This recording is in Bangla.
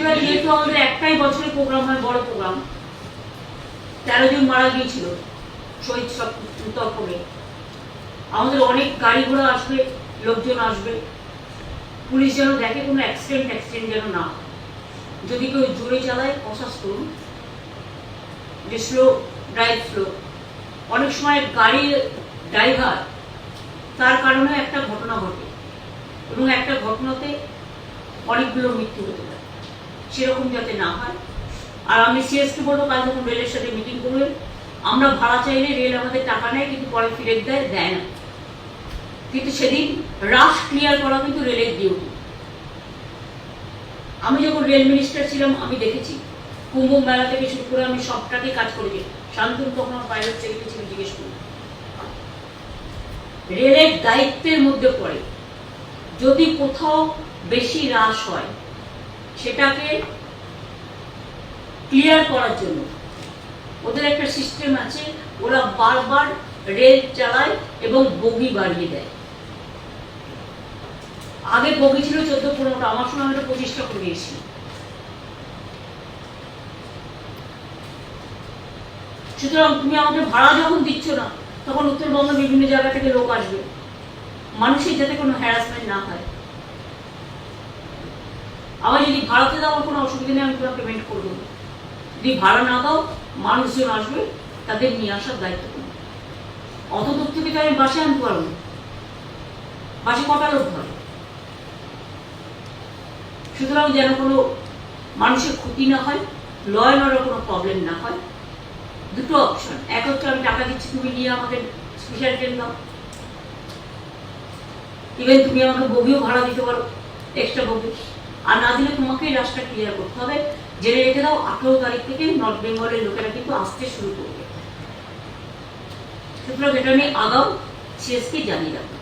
এবার যেহেতু আমাদের একটাই বছরে প্রোগ্রাম হয়, বড় প্রোগ্রাম তেরো জন মারা গিয়েছিল, শহীদ সব তর্পণে আমাদের অনেক গাড়ি ঘোড়া আসবে, লোকজন আসবে। পুলিশ যেন দেখে কোনো অ্যাক্সিডেন্ট অ্যাক্সিডেন্ট যেন না। যদি কেউ জোরে চালায় প্রশাস করুন যে স্লো ড্রাইভ স্লো অনেক সময় গাড়ির ড্রাইভার তার কারণে একটা ঘটনা ঘটে। এবং একটা ঘটনাতে অনেকগুলো মৃত্যু হতে পারে। সেরকম যাতে না হয়। আর আমি সিএসকে বলব কাল যখন রেলের সাথে মিটিং করবে, আমরা ভাড়া চাইলে রেল আমাদের টাকা নেয়, কিন্তু পরে ফিরে দেয় দেয় না। কিন্তু সেদিন রাশ ক্লিয়ার করা কিন্তু রেলের ডিউটি আমি যখন রেল মিনিস্টার ছিলাম, আমি দেখেছি, কুম্ভ মেলা থেকে শুরু করে আমি সবটাকে কাজ করেছি শান্তনু তখন পাইলট সেক্রেটারি ছিল, জিজ্ঞেস করি রেলের দায়িত্বের মধ্যে পড়ে, যদি কোথাও বেশি হ্রাস হয় সেটাকে ক্লিয়ার করার জন্য। ওদের একটা সিস্টেম আছে, ওরা বারবার রেল চালায় এবং বগি বাড়িয়ে দেয়। আগে বগি ছিল চোদ্দ পনেরোটা, আমার সময় আমি এটা পঁচিশটা করে সুতরাং তুমি আমাকে ভাড়া যখন দিচ্ছ না, তখন উত্তরবঙ্গের বিভিন্ন জায়গা থেকে লোক আসবে। মানুষের যাতে কোনো হ্যারাসমেন্ট না হয়। আবার যদি ভাড়াতে দাও, আমার কোনো অসুবিধা নেই, আমি তোমার পেমেন্ট করে দেবো। যদি ভাড়া না দাও, মানুষজন আসবে, তাদের নিয়ে আসার দায়িত্ব তোমার। অত দূর থেকে আমি বাসে আনতে পারব। বাসে কটা লোক ধরে? সুতরাং যেন কোনো মানুষের ক্ষতি না হয় ল অ্যান্ড কোনো প্রবলেম না হয়। দুটো অপশন এক হচ্ছে আমি টাকা দিচ্ছি, তুমি নিয়ে আমাকে স্পেশাল ট্রেন দাও। ইভেন তুমি আমাকে বগিও ভাড়া দিতে পারো এক্সট্রা বগি। আর না দিলে তোমাকে এই রাস্তা ক্লিয়ার করতে হবে। জেনে রেখে দাও, আঠেরো তারিখ থেকে নর্থ বেঙ্গলের লোকেরা কিন্তু আসতে শুরু করবে। সুতরাং এটা আমি আগাম সিএসকে জানিয়ে রাখব